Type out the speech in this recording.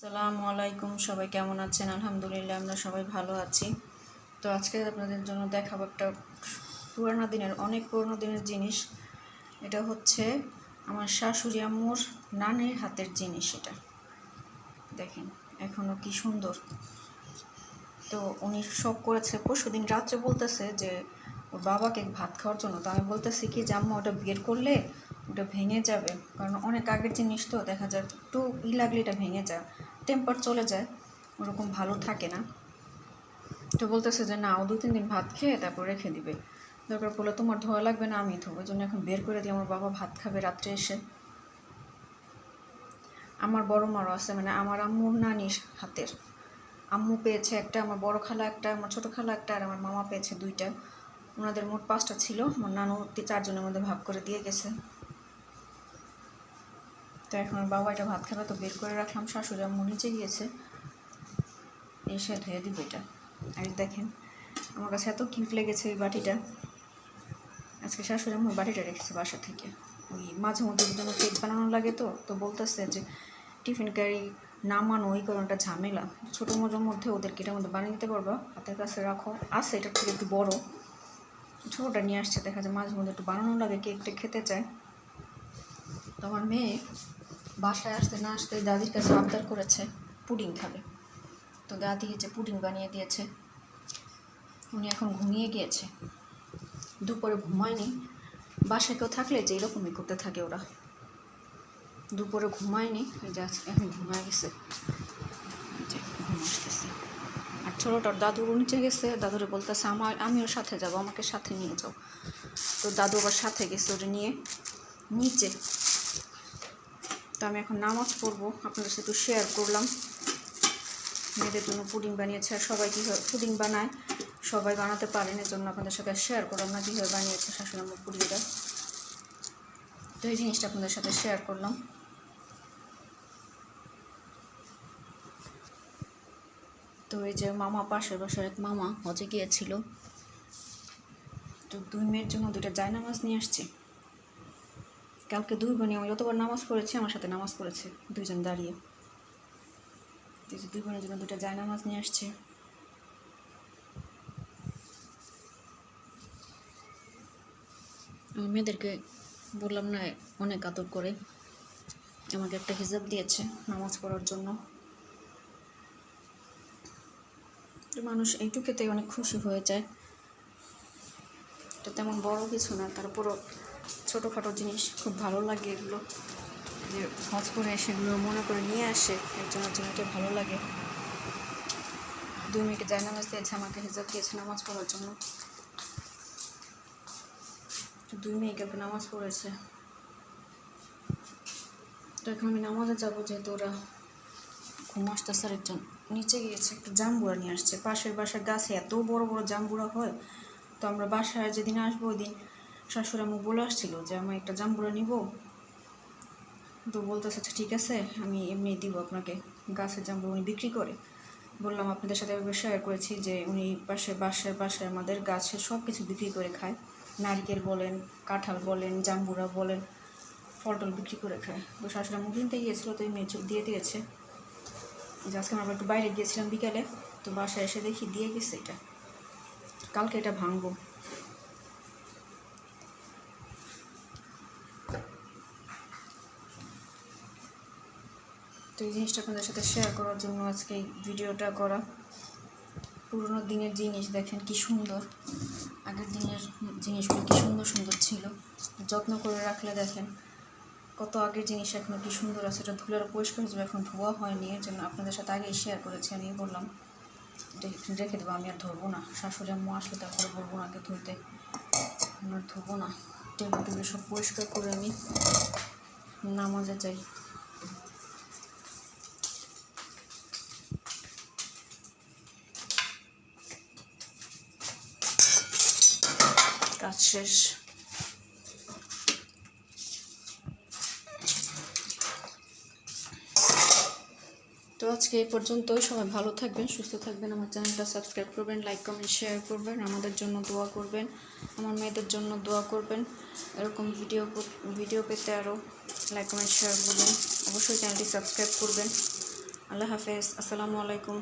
আসসালামু আলাইকুম, সবাই কেমন আছেন? আলহামদুলিল্লাহ, আমরা সবাই ভালো আছি। তো আজকে আপনাদের জন্য দেখাবো একটা পুরানো দিনের, অনেক পুরনো দিনের জিনিস। এটা হচ্ছে আমার শাশুড়ি আম্মুর নানির হাতের জিনিস এটা। দেখেন, এখনও কি সুন্দর। তো উনি শখ করেছে পরশু দিন রাত্রে বলতেছে যে, ওর বাবাকে ভাত খাওয়ার জন্য। তো আমি বলতেছি কি যে, আম্মা, ওটা বের করলে ওটা ভেঙে যাবে। কারণ অনেক আগের জিনিস তো, দেখা যায় একটু ই লাগলে এটা ভেঙে যায় টেম্পার চলে যায়, ওরকম ভালো থাকে না। তো বলতেছে যে, না, ও দু, তিন দিন ভাত খেয়ে তারপর রেখে দিবে। দরকার পড়লে তোমার ধোয়া লাগবে না, আমি ধোবো। ওই জন্য এখন বের করে দিই আমার বাবা ভাত খাবে রাত্রে এসে। আমার বড় মারও আছে মানে আমার আম্মুর নানির হাতের। আম্মু পেয়েছে একটা, আমার বড় খালা একটা, আমার ছোটো খালা একটা, আর আমার মামা পেয়েছে দুইটা। ওনাদের মোট পাঁচটা ছিল, আমার নানু চারজনের মধ্যে ভাগ করে দিয়ে গেছে। তো এখন বাবা এটা ভাত খাবে তো বের করে রাখলাম। শাশুড়ি আম্মু নিচে গিয়েছে। এসে ধুয়ে দিব এটা। আর দেখেন, আমার কাছে এত কিউট লেগেছে এই বাটিটা। আজকে শাশুড়ি আম্মু বাটিটা রেখেছে বাসা থেকে। ওই মাঝে মধ্যে জন্য কেক বানানো লাগে তো তো বলতেছে যে টিফিন ক্যারি নামানো ওই কারণটা ঝামেলা। ছোটো মোটোর মধ্যে ওদেরকে এটার মধ্যে বানিয়ে দিতে পারবা। হাতের কাছে রাখো। আছে এটার থেকে একটু বড়। ছোটোটা নিয়ে আসছে, দেখা যায় মাঝে মধ্যে একটু বানানো লাগে, কেকটা খেতে চায়। তো আমার মেয়ে বাসায় আসতে না আসতে দাদির কাছে আবদার করেছে পুডিং খাবে। তো দাদি যে পুডিং বানিয়ে দিয়েছে। উনি এখন ঘুমিয়ে গিয়েছে। দুপুরে ঘুমায়নি। বাসায় কেউ থাকলে যে এরকমই করতে থাকে ওরা। দুপুরে ঘুমায়নি। যে এখন ঘুমায় গেছে। ঘুম আসতেছে। আর ছোটোটার দাদুর নিচে গেছে। দাদুরে বলতেছে, আমার, আমিও সাথে যাব, আমাকে সাথে নিয়ে যাও। তো দাদু আবার সাথে গেছে ওটা নিয়ে। নিচে তো আমি এখন নামাজ পড়ব। আপনাদের সাথে শেয়ার করলাম। মেয়েদের জন্য পুডিং বানিয়েছে আর সবাই কীভাবে পুডিং বানায়। সবাই বানাতে পারেন এর জন্য আপনাদের সাথে শেয়ার করলাম না কীভাবে বানিয়েছে শাশুড়ি আমার পুডিংটা। তো এই জিনিসটা আপনাদের সাথে শেয়ার করলাম। তো এই যে মামা পাশের বাসার এক মামা হজে গিয়েছিল। তো দুই মেয়ের জন্য দুইটা জায়নামাজ নিয়ে আসছে। কালকে দুই বোনে আমি যতবার নামাজ পড়েছি, আমার সাথে নামাজ পড়েছে দুইজন দাঁড়িয়ে। দুই বোনের জন্য দুইটা জায়নামাজ নিয়ে আসছে। আমি মেয়েদেরকে বললাম না, অনেক আদর করে। আমাকে একটা হিজাব দিয়েছে নামাজ পড়ার জন্য। মানুষ এইটুকুতেই অনেক খুশি হয়ে যায়। এটা তেমন বড় কিছু না তারপরও ছোটোখাটো জিনিস খুব ভালো লাগে এগুলো। যে হজ করে সেগুলো মনে করে নিয়ে আসে একজনের জন্য এটা ভালো লাগে। দুই মিনিট যায় নামাজ দিয়েছে, আমাকে হিজাব দিয়েছে নামাজ পড়ার জন্য। দুই মেয়েকে নামাজ পড়েছে। তো এখন আমি নামাজে যাব যেহেতু ওরা ঘুম আসতেছে, আর একজন নিচে গিয়েছে, একটু জাম্বুরা নিয়ে আসছে। পাশের বাসার গাছে এত বড় বড় জাম্বুরা হয়, তো আমরা বাসায় যেদিন আসব ওই দিন শাশুড়ি আম্মু বলে আসছিল যে, আমি একটা জাম্বুরা নিব। তো বলতেছে আচ্ছা ঠিক আছে, আমি এমনি দিব আপনাকে। গাছের জাম্বুরা উনি বিক্রি করে। বললাম, আপনাদের সাথে শেয়ার করেছি যে, উনি পাশে বাসার পাশে আমাদের গাছের সব কিছু বিক্রি করে খায়। নারকেল বলেন, কাঁঠাল বলেন, জাম্বুরা বলেন ফল টল বিক্রি করে খায়। তো শাশুড়ি কিনতে গিয়েছিল, তো এই মেয়ে দিয়ে দিয়েছে। যে আজকে আমরা একটু বাইরে গিয়েছিলাম বিকালে, তো বাসায় এসে দেখি দিয়ে গেছে এটা। কালকে এটা ভাঙবো। তো এই জিনিসটা আপনাদের সাথে শেয়ার করার জন্য আজকে এই ভিডিওটা করা। পুরোনো দিনের জিনিস, দেখেন কি সুন্দর। আগের দিনের জিনিসগুলো কি সুন্দর সুন্দর ছিল। যত্ন করে রাখলে দেখেন কত আগের জিনিস এখনও কি সুন্দর আছে। এটা ধুলে আরও পরিষ্কার যাবে, এখন ধোয়া হয়নি। এর জন্য আপনাদের সাথে আগেই শেয়ার করেছি আমি বললাম। রেখে দেবো, আমি আর ধরবো না। শাশুড়ি আম্মু আসলে তারপরে বলব না আগে আমি আর ধরবো না। টেবিল টেবিল সব পরিষ্কার করে আমি নামাজে যাই। কাজ শেষ। তো আজকে এই পর্যন্তই। সবাই ভালো থাকবেন, সুস্থ থাকবেন। আমার চ্যানেলটা সাবস্ক্রাইব করবেন, লাইক, কমেন্ট, শেয়ার করবেন। আমাদের জন্য দোয়া করবেন। আমার মেয়েদের জন্য দোয়া করবেন। এরকম ভিডিও ভিডিও পেতে আরও লাইক, কমেন্ট, শেয়ার করবেন। অবশ্যই চ্যানেলটি সাবস্ক্রাইব করবেন। আল্লাহ হাফেজ। আসসালামু আলাইকুম।